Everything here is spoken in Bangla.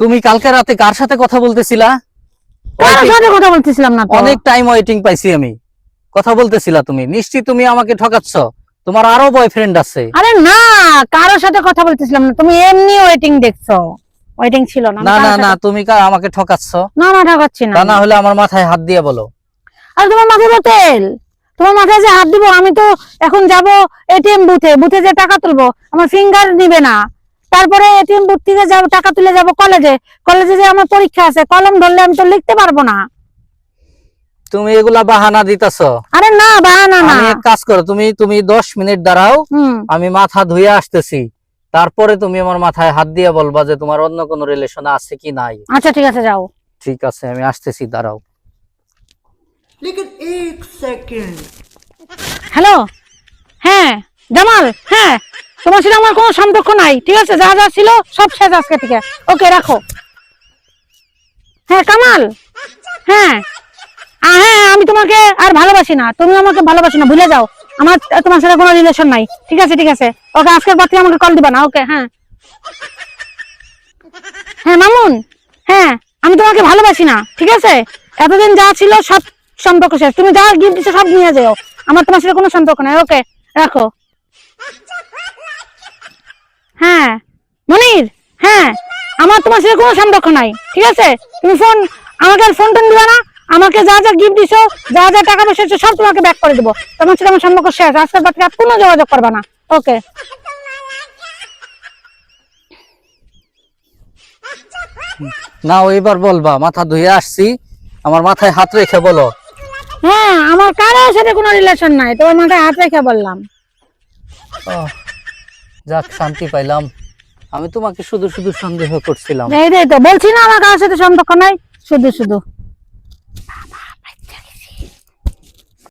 তুমি কালকে রাতে কার সাথে কথা বলতেছিলা? কথা বলতেছিলাম না অনেক টাইম ওয়েটিং পাইছি আমি। কথা বলতেছিলা তুমি। নিশ্চয়ই তুমি আমাকে ঠকাচ্ছ। তোমার আরও বয়ফ্রেন্ড আছে। আরে না কারোর সাথে কথা বলতেছিলাম না। তুমি এমনি ওয়েটিং দেখছ। ওয়েটিং ছিল না। না না না তুমি কা- আমাকে ঠকাচ্ছ। না না ঠকাচ্ছি না। না হলে আমার মাথায় হাত দিয়ে বলো। আর তোমার মাথায় তো তেল তোমার মাথায় যে হাত দিব আমি তো এখন যাব এটিএম বুথে বুথে যে টাকা তুলবো আমার ফিঙ্গার নিবে না। তারপরে এটিএম বুথ থেকে যাব টাকা তুলে যাব কলেজে কলেজে যে আমার পরীক্ষা আছে কলম ধরলে আমি তো লিখতে পারবো না তুমি এগুলা বাহানা দিতেছ আরে না বাহানা না আমি এক কাজ করো তুমি তুমি দশ মিনিট দাঁড়াও হুম আমি মাথা ধুয়ে আসতেছি তারপরে তুমি আমার মাথায় হাত দিয়ে বলবা যে তোমার অন্য কোনো রিলেশন আছে কি নাই আচ্ছা ঠিক আছে যাও ঠিক আছে আমি আসতেছি দাঁড়াও लेकिन एक सेकंड হ্যালো হ্যাঁ জামাল হ্যাঁ তোমার আমার কোনো সম্পর্ক নাই, ঠিক আছে? যা যা ছিল সব শেষ আজকে থেকে। ওকে, রাখো। হ্যাঁ কামাল? হ্যাঁ। হ্যাঁ আমি তোমাকে আর ভালোবাসি না। তুমি আমাকে ভালোবাসি না, ভুলে যাও। আমার, তোমার সাথে কোনো রিলেশন নাই। ঠিক আছে ঠিক আছে? ওকে, আজকের পর থেকে আমাকে কল দিবা না, ওকে হ্যাঁ। হ্যাঁ মামুন? হ্যাঁ আমি তোমাকে ভালোবাসি না, ঠিক আছে? এতদিন যা ছিল সব সম্পর্ক শেষ। তুমি যা গিফট দিছো সব নিয়ে যাও। আমার তোমার সাথে কোনো সম্পর্ক নাই, ওকে, রাখো হ্যাঁ মনির হ্যাঁ আমার তোমার সাথে কোনো সম্পর্ক নাই ঠিক আছে? তুমি ফোন আমাকে আর ফোন টোন দিবে না আমাকে যা যা গিফট দিছো যা যা টাকা পয়সা সব তোমাকে ব্যাক করে দেবো। তোমার সাথে আমার সম্পর্ক শেষ আজকের পর আর কোনো যোগাযোগ করবে না। ওকে না এবার বলবা মাথা ধুয়ে আসছি আমার মাথায় হাত রেখে বলো। হ্যাঁ আমার কারোর সাথে কোনো রিলেশন নাই তোমার মাথায় হাত রেখে বললাম। যাক শান্তি পাইলাম। আমি তোমাকে শুধু শুধু সন্দেহ করছিলাম। এই রে তো, বলছি না আমার কারোর সাথে সম্পর্ক নাই, শুধু শুধু।